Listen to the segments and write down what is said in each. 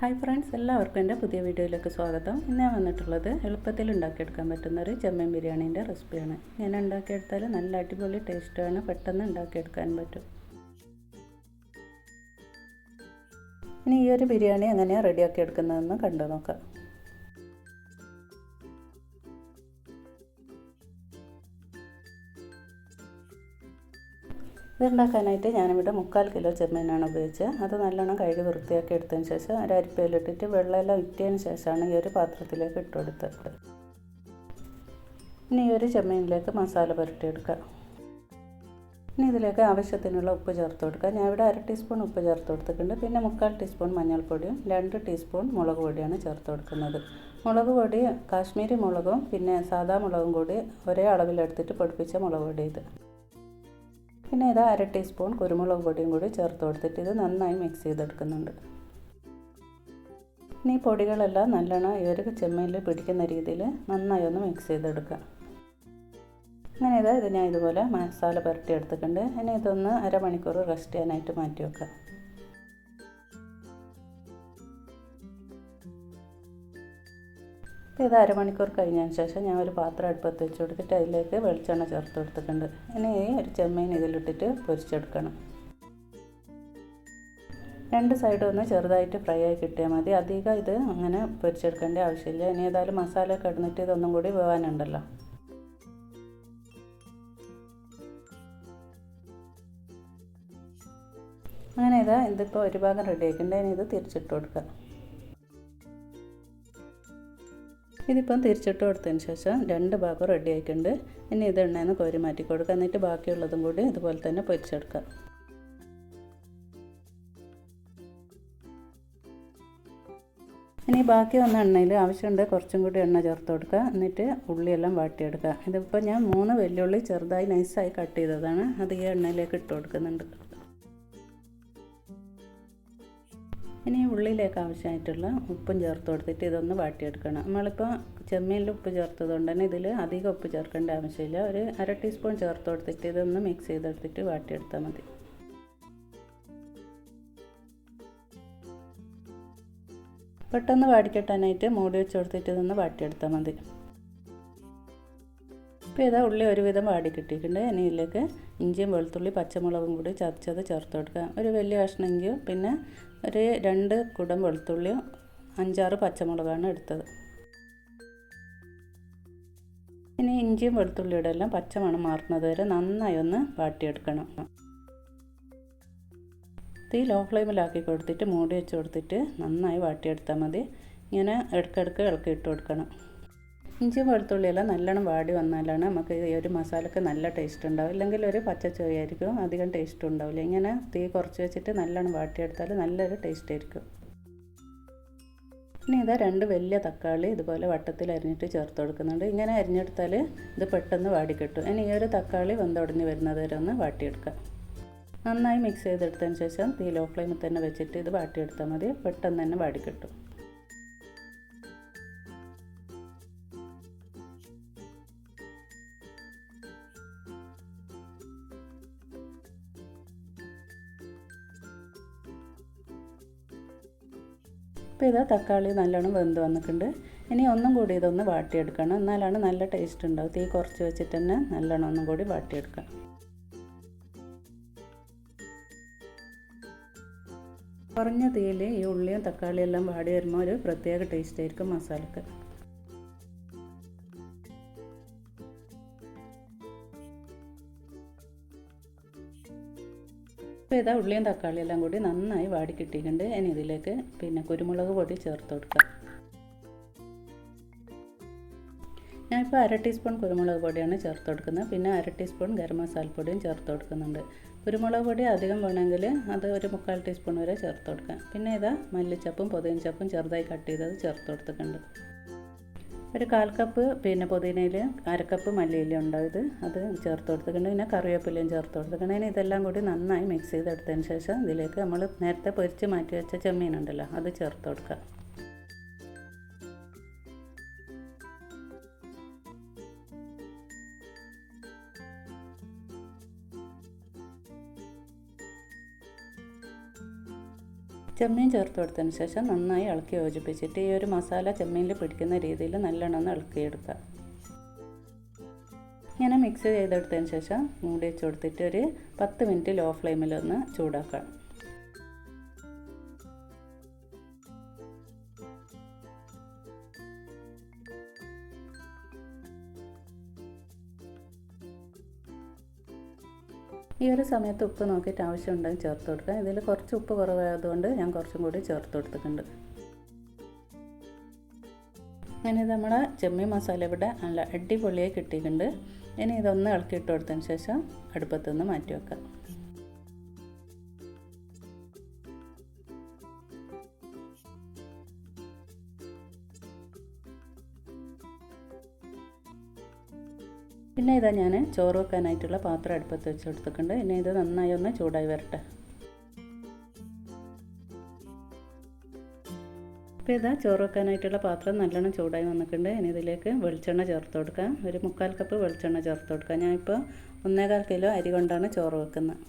Hi friends എല്ലാവർക്കും എന്റെ പുതിയ വീഡിയോയിലേക്ക് സ്വാഗതം. ഇന്ന് ഞാൻ വന്നിട്ടുള്ളത് എളുപ്പത്തിൽ ഉണ്ടാക്കിയെടുക്കാൻ പറ്റുന്ന ഒരു ചെമ്മീൻ ബിരിയാണീന്റെ റെസിപ്പിയാണ്. ഞാൻ ഉണ്ടാക്കിയെടുത്താൽ നല്ല അടിപൊളി ടേസ്റ്റാണ് പെട്ടെന്ന് ഉണ്ടാക്കിയെടുക്കാൻ പറ്റും. ഇനി ഈ ഒരു ബിരിയാണി എങ്ങനെയാണ് റെഡിയാക്കി എടുക്കുന്നതെന്ന് കണ്ടു നോക്കാം ഇതുണ്ടാക്കാനായിട്ട് ഞാനിവിടെ മുക്കാൽ കിലോ ചെമ്മീനാണ് ഉപയോഗിച്ചത്. അത് നല്ലോണം കഴുകി വൃത്തിയാക്കി എടുത്തതിന് ശേഷം ഒരു അരിപ്പയിലിട്ടിട്ട് വെള്ളമെല്ലാം ഇറ്റിയതിന് ശേഷമാണ് ഈ ഒരു പാത്രത്തിലേക്ക് ഇട്ട് കൊടുത്തത്. ഇനി ഈ ഒരു ചെമ്മീനിലേക്ക് മസാല പുരട്ടി എടുക്കുക. ഇനി ഇതിലേക്ക് ആവശ്യത്തിനുള്ള ഉപ്പ് ചേർത്ത് കൊടുക്കുക. ഞാൻ ഇവിടെ അര ടീസ്പൂൺ ഉപ്പ് ചേർത്ത് കൊടുത്തിട്ടുണ്ട്. പിന്നെ മുക്കാൽ ടീസ്പൂൺ മഞ്ഞൾപ്പൊടിയും രണ്ട് ടീസ്പൂൺ മുളക് പൊടിയാണ് ചേർത്ത് കൊടുക്കുന്നത്. മുളക് പൊടി കാശ്മീരി മുളകും പിന്നെ സാദാ മുളകും കൂടി ഒരേ അളവിലെടുത്തിട്ട് പൊടിപ്പിച്ച മുളക് പൊടി ഇത്. പിന്നെ ഇത് അര ടീസ്പൂൺ കുരുമുളക് പൊടിയും കൂടി ചേർത്ത് കൊടുത്തിട്ട് ഇത് നന്നായി മിക്സ് ചെയ്തെടുക്കുന്നുണ്ട്. ഇനി പൊടികളെല്ലാം നല്ലോണം ഈ ഒരു ചെമ്മീനിൽ പിടിക്കുന്ന രീതിയിൽ നന്നായി ഒന്ന് മിക്സ് ചെയ്തെടുക്കുക. അങ്ങനെ ഇതാ ഇത് ഞാൻ ഇതുപോലെ മസാല പുരട്ടി എടുത്തിട്ടുണ്ട്. ഇനി ഇതൊന്ന് അരമണിക്കൂർ റെസ്റ്റ് ചെയ്യാനായിട്ട് മാറ്റി വെക്കാം ഇത് അരമണിക്കൂർ കഴിഞ്ഞതിന് ശേഷം ഞാൻ ഒരു പാത്രം അടുപ്പത്ത് വെച്ച് കൊടുത്തിട്ട് അതിലേക്ക് വെളിച്ചെണ്ണ ചേർത്ത് കൊടുത്തിട്ടുണ്ട്. ഇനി ഒരു ചെമ്മീൻ ഇതിലിട്ടിട്ട് പൊരിച്ചെടുക്കണം. രണ്ട് സൈഡും ഒന്ന് ചെറുതായിട്ട് ഫ്രൈ ആയി കിട്ടിയാൽ മതി. അധികം ഇത് അങ്ങനെ പൊരിച്ചെടുക്കേണ്ട ആവശ്യമില്ല. ഇനി ഏതായാലും മസാല കിടന്നിട്ട് ഇതൊന്നും കൂടി വേവാനുണ്ടല്ലോ. അങ്ങനെ ഇതാ ഇതിപ്പോൾ ഒരു ഭാഗം റെഡി ആക്കിയിട്ട് ഇനി ഇത് തിരിച്ചിട്ട് കൊടുക്കുക ഇതിപ്പം തിരിച്ചിട്ട് കൊടുത്തതിന് ശേഷം രണ്ട് ഭാഗം റെഡി ആയിട്ടുണ്ട്. ഇനി ഇത് എണ്ണയെന്ന് കോരി മാറ്റി കൊടുക്കുക. എന്നിട്ട് ബാക്കിയുള്ളതും കൂടി ഇതുപോലെ തന്നെ പൊരിച്ചെടുക്കുക. ഇനി ബാക്കി വന്ന എണ്ണയിൽ ആവശ്യമുണ്ട് കുറച്ചും കൂടി എണ്ണ ചേർത്ത് കൊടുക്കുക. എന്നിട്ട് ഉള്ളിയെല്ലാം വാട്ടിയെടുക്കുക. ഇതിപ്പോൾ ഞാൻ മൂന്ന് വെല്ലുള്ളി ചെറുതായി നൈസായി കട്ട് ചെയ്തതാണ്. അത് ഈ എണ്ണയിലേക്ക് ഇട്ട് കൊടുക്കുന്നുണ്ട്. ഇനി ഉള്ളിലേക്ക് ആവശ്യമായിട്ടുള്ള ഉപ്പും ചേർത്ത് കൊടുത്തിട്ട് ഇതൊന്ന് വാട്ടിയെടുക്കണം. നമ്മളിപ്പോൾ ചെമ്മീനിൽ ഉപ്പ് ചേർത്തത് കൊണ്ട് തന്നെ ഇതിൽ അധികം ഉപ്പ് ചേർക്കേണ്ട ആവശ്യമില്ല. ഒരു അര ടീസ്പൂൺ ചേർത്ത് കൊടുത്തിട്ട് ഇതൊന്ന് മിക്സ് ചെയ്തെടുത്തിട്ട് വാട്ടിയെടുത്താൽ മതി. പെട്ടെന്ന് വാടിക്കെട്ടാനായിട്ട് മൂടി വെച്ച് കൊടുത്തിട്ട് ഇതൊന്ന് വാട്ടിയെടുത്താൽ മതി. ഇപ്പോൾ ഇതാ ഉള്ളി ഒരുവിധം വാടി കിട്ടിയിട്ടുണ്ട്. ഇനി ഇതിലേക്ക് ഇഞ്ചിയും വെളുത്തുള്ളി പച്ചമുളകും കൂടി ചതച്ചത് ചേർത്ത് കൊടുക്കുക ഒരു വലിയ കഷ്ണം ഇഞ്ചിയും പിന്നെ ഒരു രണ്ട് കുടം വെളുത്തുള്ളിയും അഞ്ചാറ് പച്ചമുളകാണ് എടുത്തത്. ഇനി ഇഞ്ചിയും വെളുത്തുള്ളിയുടെ എല്ലാം പച്ചമണം മാറുന്നത് വരെ നന്നായി ഒന്ന് വാട്ടിയെടുക്കണം. തീ ലോ ഫ്ലെയിമിലാക്കി കൊടുത്തിട്ട് മൂടി വെച്ച് കൊടുത്തിട്ട് നന്നായി വാട്ടിയെടുത്താൽ മതി. ഇങ്ങനെ ഇടയ്ക്കിടയ്ക്ക് ഇളക്കി ഇട്ട് കൊടുക്കണം. ഇഞ്ചി വെളുത്തുള്ളിയെല്ലാം നല്ലോണം വാടി വന്നാലാണ് നമുക്ക് ഈ ഒരു മസാലക്ക് നല്ല ടേസ്റ്റ് ഉണ്ടാവും. ഇല്ലെങ്കിൽ ഒരു പച്ച ചോയായിരിക്കും അധികം ടേസ്റ്റ് ഉണ്ടാവില്ല. ഇങ്ങനെ തീ കുറച്ച് വെച്ചിട്ട് നല്ലോണം വാട്ടിയെടുത്താൽ നല്ലൊരു ടേസ്റ്റ് ആയിരിക്കും. ഇനി ഇതാ രണ്ട് വലിയ തക്കാളി ഇതുപോലെ വട്ടത്തിൽ അരിഞ്ഞിട്ട് ചേർത്ത് കൊടുക്കുന്നുണ്ട്. ഇങ്ങനെ അരിഞ്ഞെടുത്താൽ ഇത് പെട്ടെന്ന് വാടിക്കിട്ടും ഇനി ഈ ഒരു തക്കാളി വെന്തുടഞ്ഞ് വരുന്നത് വരെ ഒന്ന് വാട്ടിയെടുക്കാം. നന്നായി മിക്സ് ചെയ്തെടുത്തതിന് ശേഷം തീ ലോ ഫ്ലെയിമിൽ തന്നെ വെച്ചിട്ട് ഇത് വാട്ടിയെടുത്താൽ മതി. പെട്ടെന്ന് തന്നെ വാടിക്കിട്ടും ഇപ്പോൾ ഇതാ തക്കാളി നല്ലോണം വെന്ത് വന്നിട്ടുണ്ട്. ഇനി ഒന്നും കൂടി ഇതൊന്ന് വാട്ടിയെടുക്കണം. എന്നാലാണ് നല്ല ടേസ്റ്റ് ഉണ്ടാവും. തീ കുറച്ച് വെച്ചിട്ട് തന്നെ നല്ലോണം ഒന്നും കൂടി വാട്ടിയെടുക്കാം. കുറഞ്ഞ തീയിൽ ഈ ഉള്ളിയും തക്കാളിയും എല്ലാം വാടി വരുമ്പോൾ ഒരു പ്രത്യേക ടേസ്റ്റ് ആയിരിക്കും മസാലക്ക്. ഇപ്പോൾ ഇതാ ഉള്ളിയും തക്കാളിയും എല്ലാം കൂടി നന്നായി വാടി കിട്ടിയിട്ടുണ്ട്. ഇനി ഇതിലേക്ക് പിന്നെ കുരുമുളക് പൊടി ചേർത്ത് കൊടുക്കാം. ഞാനിപ്പോൾ അര ടീസ്പൂൺ കുരുമുളക് പൊടിയാണ് ചേർത്ത് കൊടുക്കുന്നത്. പിന്നെ അര ടീസ്പൂൺ ഗരം മസാലപ്പൊടിയും ചേർത്ത് കൊടുക്കുന്നുണ്ട്. കുരുമുളക് പൊടി അധികം വേണമെങ്കിൽ അത് ഒരു മുക്കാൽ ടീസ്പൂൺ വരെ ചേർത്ത് കൊടുക്കാം. പിന്നെ ഇതാ മല്ലിച്ചപ്പും പുതിനച്ചപ്പും ചെറുതായി കട്ട് ചെയ്തത് ചേർത്ത് കൊടുത്തിട്ടുണ്ട്. ഒരു കാൽ കപ്പ് പിന്നെ പുതിനയിൽ അരക്കപ്പ് മല്ലിയില ഉണ്ടായത് അത് ചേർത്ത് കൊടുത്തിട്ടുണ്ട്. പിന്നെ കറിവേപ്പിലയും ചേർത്ത് കൊടുത്തിട്ടുണ്ട്. അതിന് ഇതെല്ലാം കൂടി നന്നായി മിക്സ് ചെയ്തെടുത്തതിന് ശേഷം ഇതിലേക്ക് നമ്മൾ നേരത്തെ പൊരിച്ച് മാറ്റി വെച്ച ചെമ്മീനുണ്ടല്ലോ അത് ചേർത്ത് കൊടുക്കുക. ചെമ്മീൻ ചേർത്ത് കൊടുത്തതിന് ശേഷം നന്നായി ഇളക്കി യോജിപ്പിച്ചിട്ട് ഈ ഒരു മസാല ചെമ്മീനിൽ പിടിക്കുന്ന രീതിയിൽ നല്ലോണം ഇളക്കിയെടുക്കുക. ഇങ്ങനെ മിക്സ് ചെയ്തെടുത്തതിന് ശേഷം മൂടി വെച്ച് കൊടുത്തിട്ട് ഒരു പത്ത് മിനിറ്റ് ലോ ഫ്ലെയിമിൽ ഒന്ന് ചൂടാക്കാം ഈ ഒരു സമയത്ത് ഉപ്പ് നോക്കിയിട്ട് ആവശ്യമുണ്ടെങ്കിൽ ചേർത്ത് കൊടുക്കുക ഇതിൽ കുറച്ച് ഉപ്പ് കുറവായതുകൊണ്ട് ഞാൻ കുറച്ചും കൂടി ചേർത്ത് കൊടുത്തിട്ടുണ്ട്. അങ്ങനെ നമ്മുടെ ചെമ്മീൻ മസാല ഇവിടെ നല്ല അടിപൊളിയായി കിട്ടിയിട്ടുണ്ട്. ഇനി ഇതൊന്ന് ഇളക്കിയിട്ട് കൊടുത്തതിന് ശേഷം അടുപ്പത്തുനിന്ന് മാറ്റി വെക്കാം. പിന്നെ ഇതാ ഞാൻ ചോറ് വെക്കാനായിട്ടുള്ള പാത്രം അടുപ്പത്ത് വെച്ച് കൊടുത്തിട്ടുണ്ട് ഇനി ഇത് നന്നായി ഒന്ന് ചൂടായി വരട്ടെ. അപ്പോൾ ഇതാ ചോറ് വെക്കാനായിട്ടുള്ള പാത്രം നല്ലോണം ചൂടായി വന്നിട്ടുണ്ട്. ഇനി ഇതിലേക്ക് വെളിച്ചെണ്ണ ചേർത്ത് കൊടുക്കാം. ഒരു മുക്കാൽ കപ്പ് വെളിച്ചെണ്ണ ചേർത്ത് കൊടുക്കാം. ഞാനിപ്പോൾ ഒന്നേകാൽ കിലോ അരി കൊണ്ടാണ് ചോറ് വെക്കുന്നത്.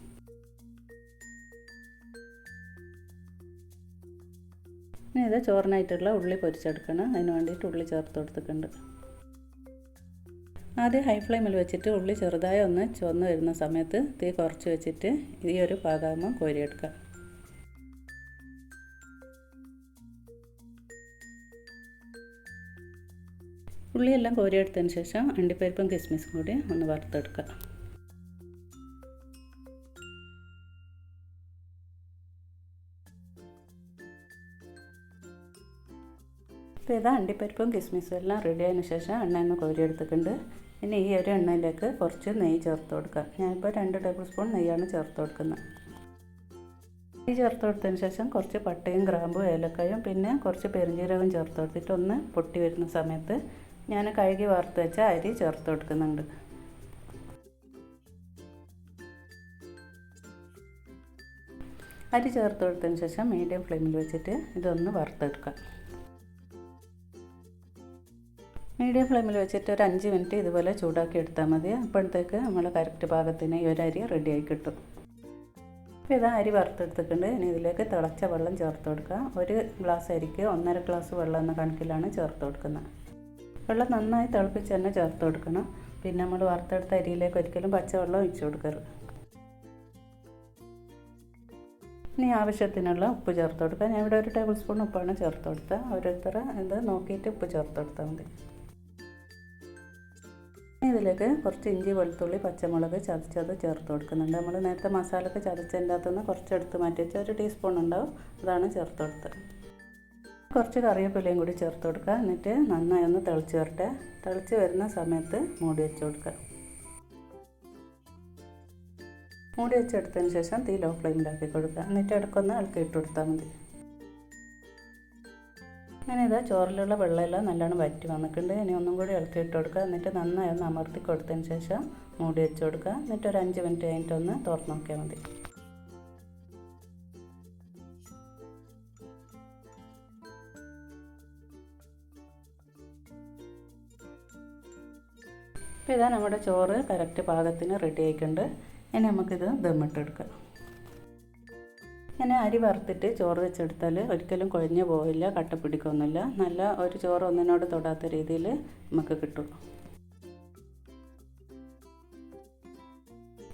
ഇനി ഇത് ചോറിനായിട്ടുള്ള ഉള്ളി പൊരിച്ചെടുക്കണം. അതിന് വേണ്ടിയിട്ട് ഉള്ളി ചേർത്ത് കൊടുത്തിട്ടുണ്ട്. ആദ്യം ഹൈ ഫ്ലെയിമിൽ വെച്ചിട്ട് ഉള്ളി ചെറുതായി ഒന്ന് ചുവന്ന് വരുന്ന സമയത്ത് തീ കുറച്ച് വെച്ചിട്ട് ഈ ഒരു പാകാകുമ്പോൾ കോരിയെടുക്കാം ഉള്ളിയെല്ലാം കോരിയെടുത്തതിന് ശേഷം അണ്ടിപ്പരിപ്പും കിസ്മിസും കൂടി ഒന്ന് വറുത്തെടുക്കുക. ഇപ്പോൾ ഇതാ അണ്ടിപ്പരിപ്പും കിസ്മിസും എല്ലാം റെഡി ആയതിനു ശേഷം എണ്ണ കോരിയെടുത്തിട്ടുണ്ട്. ഇനി ഈ ഒരു എണ്ണയിലേക്ക് കുറച്ച് നെയ്യ് ചേർത്ത് കൊടുക്കുക ഞാനിപ്പോൾ രണ്ട് ടേബിൾ സ്പൂൺ നെയ്യാണ് ചേർത്ത് കൊടുക്കുന്നത്. നെയ്യ് ചേർത്ത് കൊടുത്തതിന് ശേഷം കുറച്ച് പട്ടയും ഗ്രാമ്പും ഏലക്കായും പിന്നെ കുറച്ച് പെരുംജീരകവും ചേർത്ത് കൊടുത്തിട്ട് ഒന്ന് പൊട്ടി വരുന്ന സമയത്ത് ഞാൻ കഴുകി വറുത്ത് വെച്ച അരി ചേർത്ത് കൊടുക്കുന്നുണ്ട്. അരി ചേർത്ത് കൊടുത്തതിന് ശേഷം മീഡിയം ഫ്ലെയിമിൽ വെച്ചിട്ട് ഇതൊന്ന് വറുത്തെടുക്കാം. മീഡിയം ഫ്ലെയിമിൽ വെച്ചിട്ട് ഒരു അഞ്ച് മിനിറ്റ് ഇതുപോലെ ചൂടാക്കി എടുത്താൽ മതി. അപ്പോഴത്തേക്ക് നമ്മൾ കറക്റ്റ് പാകത്തിന് ഈ ഒരു അരി റെഡിയായി കിട്ടും. അപ്പോൾ ഇതാ അരി വറുത്തെടുത്തിട്ടുണ്ട്. ഇനി ഇതിലേക്ക് തിളച്ച വെള്ളം ചേർത്ത് കൊടുക്കുക. ഒരു ഗ്ലാസ് അരിക്ക് ഒന്നര ഗ്ലാസ് വെള്ളം എന്ന കണക്കിലാണ് ചേർത്ത് കൊടുക്കുന്നത്. വെള്ളം നന്നായി തിളപ്പിച്ച് തന്നെ ചേർത്ത് കൊടുക്കണം. പിന്നെ നമ്മൾ വറുത്തെടുത്ത അരിയിലേക്ക് ഒരിക്കലും പച്ചവെള്ളം ഒഴിച്ചു കൊടുക്കരുത്. ഇനി ആവശ്യത്തിനുള്ള ഉപ്പ് ചേർത്ത് കൊടുക്കുക. ഞാൻ ഇവിടെ ഒരു ടേബിൾ സ്പൂൺ ഉപ്പാണ് ചേർത്ത് കൊടുത്തത്. ഓരോരുത്തർ ഇത് നോക്കിയിട്ട് ഉപ്പ് ചേർത്ത് കൊടുത്താൽ മതി. ഇതിലേക്ക് കുറച്ച് ഇഞ്ചി വെളുത്തുള്ളി പച്ചമുളക് ചതച്ചത് ചേർത്ത് കൊടുക്കുന്നുണ്ട്. നമ്മൾ നേരത്തെ മസാലക്ക് ചതച്ചതിന്റെ അകത്തുനിന്ന് കുറച്ച് എടുത്ത് മാറ്റി വെച്ചാൽ ഒരു ടീസ്പൂൺ ഉണ്ടാവും. അതാണ് ചേർത്ത് കൊടുത്തത്. കുറച്ച് കറിവേപ്പിലയും കൂടി ചേർത്ത് കൊടുക്കുക. എന്നിട്ട് നന്നായി ഒന്ന് തിളച്ച് വരട്ടെ. തിളച്ച് വരുന്ന സമയത്ത് മൂടി വെച്ച് കൊടുക്കുക. മൂടി വെച്ചെടുത്തതിന് ശേഷം തീ ലോ ഫ്ലെയിമിലാക്കി കൊടുക്കുക. എന്നിട്ട് ഇടയ്ക്കൊന്ന് ഇളക്കി ഇട്ട് കൊടുത്താൽ മതി. അങ്ങനെ ഇതാ ചോറിലുള്ള വെള്ളമെല്ലാം നല്ലോണം വറ്റി വന്നിട്ടുണ്ട്. ഇനി ഒന്നും കൂടി ഇളക്കി ഇട്ട് കൊടുക്കുക. എന്നിട്ട് നന്നായി ഒന്ന് അമർത്തി കൊടുത്തതിന് ശേഷം മൂടി വെച്ച് കൊടുക്കുക. എന്നിട്ട് ഒരു അഞ്ച് മിനിറ്റ് കഴിഞ്ഞിട്ട് ഒന്ന് തുറന്ന് നോക്കിയാൽ മതി. അപ്പോൾ ഇതാ നമ്മുടെ ചോറ് കറക്റ്റ് പാകത്തിന് റെഡി ആയിട്ടുണ്ട്. ഇനി നമുക്കിത് ദമ്മിട്ടെടുക്കാം ഇങ്ങനെ അരി വറുത്തിട്ട് ചോറ് വെച്ചെടുത്താൽ ഒരിക്കലും കുഴഞ്ഞു പോവില്ല കട്ട പിടിക്കൊന്നുമില്ല നല്ല ഒരു ചോറ് ഒന്നിനോട് തൊടാത്ത രീതിയിൽ നമുക്ക് കിട്ടും.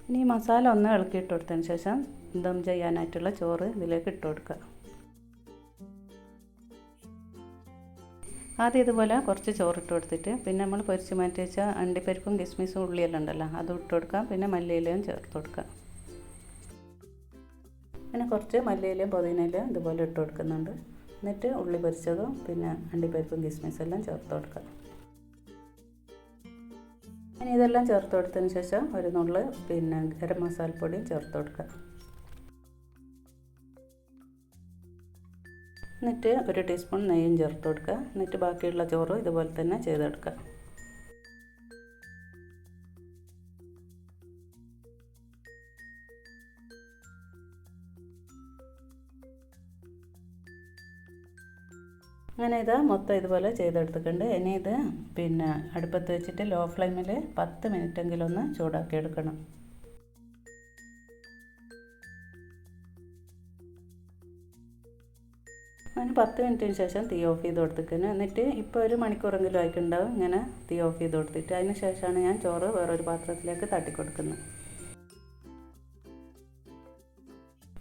ഇനി മസാല ഒന്ന് ഇളക്കിയിട്ട് കൊടുത്തതിന് ശേഷം ദം ചെയ്യാനായിട്ടുള്ള ചോറ് ഇതിലേക്ക് ഇട്ട് കൊടുക്കുക. ആദ്യം ഇതുപോലെ കുറച്ച് ചോറിട്ട് കൊടുത്തിട്ട് പിന്നെ നമ്മൾ പൊരിച്ച് മാറ്റി വെച്ച അണ്ടിപ്പരിപ്പും കിസ്മിസും ഉള്ളിയെല്ലാം ഉണ്ടല്ലോ അതും ഇട്ട് കൊടുക്കാം പിന്നെ മല്ലിയിലയും ചേർത്ത് കൊടുക്കാം കുറച്ച് മല്ലിയിലും പുതിനയിലയും ഇതുപോലെ ഇട്ട് കൊടുക്കുന്നുണ്ട്. എന്നിട്ട് ഉള്ളി പൊരിച്ചതും പിന്നെ അണ്ടിപ്പരിപ്പും കിസ്മിസും എല്ലാം ചേർത്ത് കൊടുക്കുക ഇനി ഇതെല്ലാം ചേർത്ത് കൊടുത്തതിന് ശേഷം ഒരു നുള്ള് പിന്നെ ഗരം മസാലപ്പൊടിയും ചേർത്ത് കൊടുക്കുക. എന്നിട്ട് ഒരു ടീസ്പൂൺ നെയ്യും ചേർത്ത് കൊടുക്കുക. എന്നിട്ട് ബാക്കിയുള്ള ചോറും ഇതുപോലെ തന്നെ ചെയ്തെടുക്കുക. അങ്ങനെ ഇത് മൊത്തം ഇതുപോലെ ചെയ്തെടുത്തിട്ടുണ്ട്. ഇനി ഇത് പിന്നെ അടുപ്പത്ത് വെച്ചിട്ട് ലോ ഫ്ലെയിമിൽ പത്ത് മിനിറ്റെങ്കിലും ഒന്ന് ചൂടാക്കി എടുക്കണം അതിന് പത്ത് മിനിറ്റിന് ശേഷം തീ ഓഫ് ചെയ്ത് കൊടുത്തിക്കുന്നു എന്നിട്ട് ഇപ്പോൾ ഒരു മണിക്കൂറെങ്കിലും ആയിട്ടുണ്ടാവും ഇങ്ങനെ തീ ഓഫ് ചെയ്ത് കൊടുത്തിട്ട്. അതിന് ശേഷമാണ് ഞാൻ ചോറ് വേറൊരു പാത്രത്തിലേക്ക് തട്ടി കൊടുക്കുന്നത്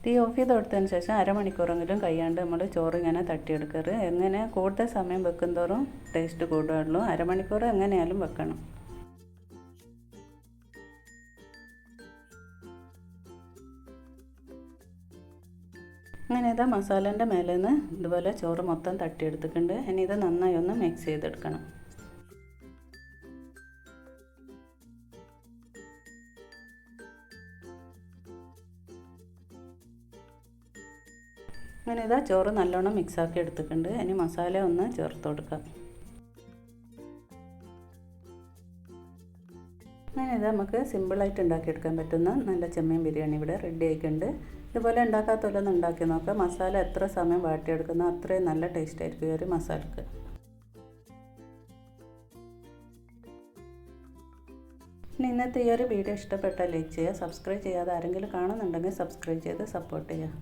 തീ ഓഫ് ചെയ്ത് കൊടുത്തതിന് ശേഷം അരമണിക്കൂറെങ്കിലും കഴിയാണ്ട് നമ്മൾ ചോറ് ഇങ്ങനെ തട്ടിയെടുക്കരുത്. എങ്ങനെ? കൂടുതൽ സമയം വെക്കുന്തോറും ടേസ്റ്റ് കൂടുകയുള്ളൂ. അരമണിക്കൂർ എങ്ങനെയാലും വെക്കണം. അങ്ങനെ ഇതാ മസാലേന്റെ മേലെ നിന്ന് ഇതുപോലെ ചോറ് മൊത്തം തട്ടിയെടുത്തിട്ടുണ്ട്. ഇനി ഇത് നന്നായി ഒന്ന് മിക്സ് ചെയ്തെടുക്കണം. അങ്ങനെ ഇതാ ചോറ് നല്ലോണം മിക്സാക്കി എടുത്തിട്ടുണ്ട്. ഇനി മസാല ഒന്ന് ചേർത്ത് കൊടുക്കാം. അങ്ങനെ ഇതാ നമുക്ക് സിമ്പിളായിട്ട് ഉണ്ടാക്കിയെടുക്കാൻ പറ്റുന്ന നല്ല ചെമ്മീൻ ബിരിയാണി ഇവിടെ റെഡി ആയിട്ടുണ്ട്. ഇതുപോലെ ഉണ്ടാക്കാത്തതൊന്ന് ഉണ്ടാക്കി നോക്കാം. മസാല എത്ര സമയം വാട്ടിയെടുക്കുന്നോ അത്രയും നല്ല ടേസ്റ്റ് ആയിരിക്കും ഈ ഒരു മസാലക്ക്. ഇനി ഇന്നത്തെ ഈ ഒരു വീഡിയോ ഇഷ്ടപ്പെട്ടാൽ ലൈക്ക് ചെയ്യുക സബ്സ്ക്രൈബ് ചെയ്യാതെ ആരെങ്കിലും കാണുന്നുണ്ടെങ്കിൽ സബ്സ്ക്രൈബ് ചെയ്ത് സപ്പോർട്ട് ചെയ്യുക.